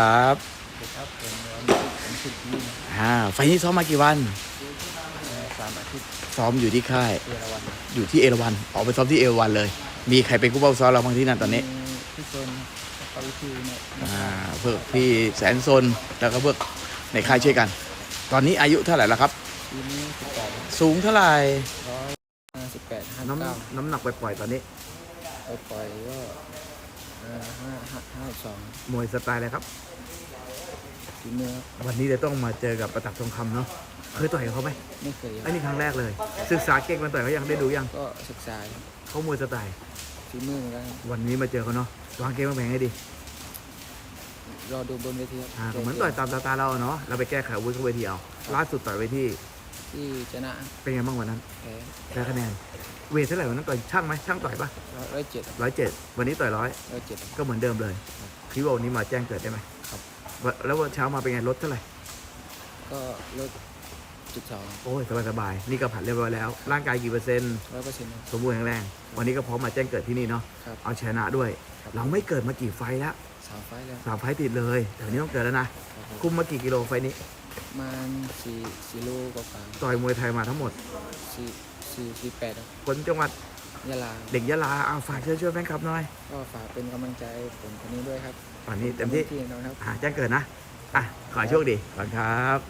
ครับครับผมวันผมสิบยี่อ่าไฟล์นี้ซ้อมมากี่วันสามอาทิตย์ซ้อมอยู่ที่ค่ายเอราวันอยู่ที่เอราวันออกไปซ้อมที่เอราวันเลย มีใครเป็นผู้เป้าซ้อมเราบ้างที่นั่นตอนนี้มีพี่โซนปาวิธีเนี่ยอ่าเพื่อพี่แสนซนแล้วก็เพื่อในค่ายช่วยกัน ตอนนี้อายุเท่าไหร่แล้วครับทีนี้สิบแปดสูงเท่าไหร่ร้อยห้าสิบแปดห้าน้เก้าำน้ำหนักไปปล่อยๆตอนนี้ไปปล่อยก็ เอ่อห้าห้าห้าสองมวยสไตล์อะไรครับทีเนื้อวันนี้จะต้องมาเจอกับประตักทองคำเนาะเคยต่อยกับเขาไหมไม่เคยอันนี้ครั้งแรกเลย ศึกษาเก่งมาต่อยเขายังได้ดูยังก็ศึกษาเขามวยสไตล์ทีมือเหมือนกันครับวันนี้มาเจอเขาเนาะวางเกมวางแผนให้ดีรอดูบนเวทีครับอ่าเหมือนต่อยตามสไตล์เราอะเนาะเราไปแก้ไขอาวุ้ยเขาเวทีเอาล่าสุดต่อยเวทีที่ชนะเป็นไงบ้างวันนั้นแพ้ได้คะแนน เวทเท่าไหร่วันนั้นต่อยช่างไหมช่างต่อยปะร้อยเจ็ดร้อยเจ็ดวันนี้ต่อยร้อยร้อยเจ็ดก็เหมือนเดิมเลยคิดว่าวันนี้มาแจ้งเกิดได้ไหมครับวันแล้ววันเช้ามาเป็นไงลดเท่าไหร่ก็ลดจุดสองโอ้ยสบายสบายๆนี่ก็ผ่านเรียบร้อยแล้ว ร่างกายกี่เปอร์เซ็นต์ร้อยเปอร์เซ็นต์สมบูรณ์แข็งแรงวันนี้ก็พร้อมมาแจ้งเกิดที่นี่เนาะครับเอาชนะด้วยครับเราไม่เกิดมากี่ไฟล์แล้วสามไฟล์แล้วสามไฟล์ติดเลยแต่วันนี้ต้องเกิดแล้วนะครับผมคุมมากี่กิโลไฟล์นี้ประมาณสี่สี่โลกว่าๆต่อยมวยไทยมาทั้งหมดสี่ สี่สี่แปดครับคนจังหวัดยะลาเด็กยะลาเอาฝากเชิญชวนแฟนคลับหน่อยก็ฝากเป็นกำลังใจให้ผมคนนี้ด้วยครับวันนี้เต็มที่ที่นะครับอ่าแจ้งเกิดนะอะขอให้โชคดีขอบคุณครับ